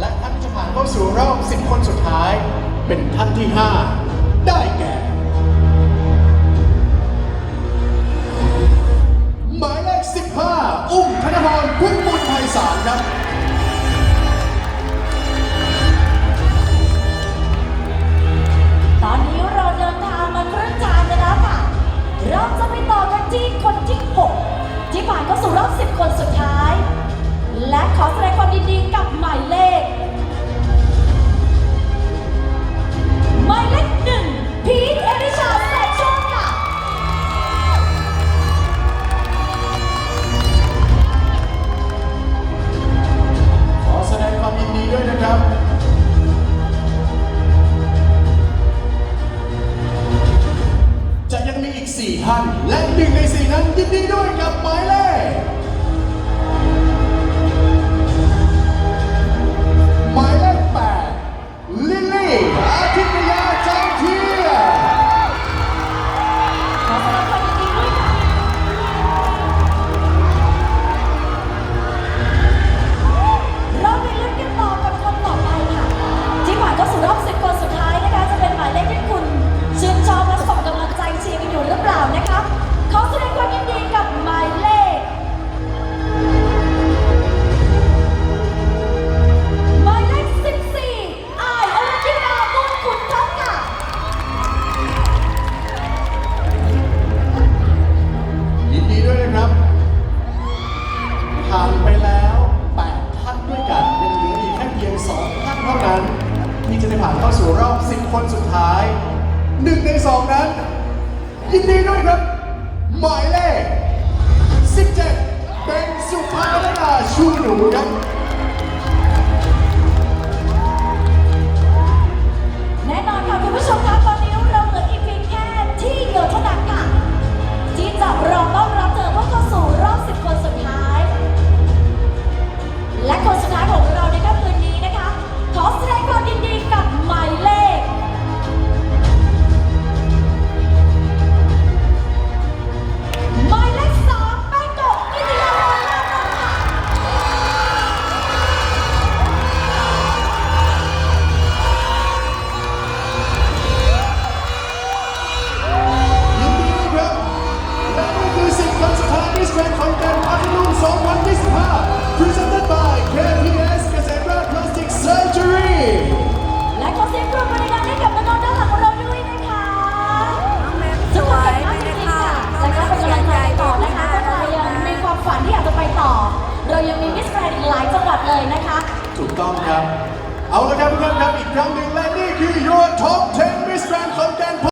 และท่านจะผ่านเข้าสู่รอบ 10 คนสุดท้าย เป็นท่านที่ 5 ได้แก่ 4 ท่าน และดึงใน 4 นั้นยินดีด้วยกับหมายเลข ครับ ผ่านไปแล้ว8ท่านด้วยกันยังเหลืออีกแค่เพียง2ท่านเท่านั้นที่จะได้ผ่านเข้าสู่รอบ 10 คนสุดท้ายหนึ่งในสองนั้น ยินดีด้วยครับ หมายเลข17 เป็นสุภาพนาชูหนูครับายังมีมิสแกรนด์อีกหลายจังหวัดเลยนะคะ ถูกต้องครับ เอาละครับเพื่อนครับ อีกครั้งหนึ่งและนี่คือ your top 10 Miss Grand ของแก่น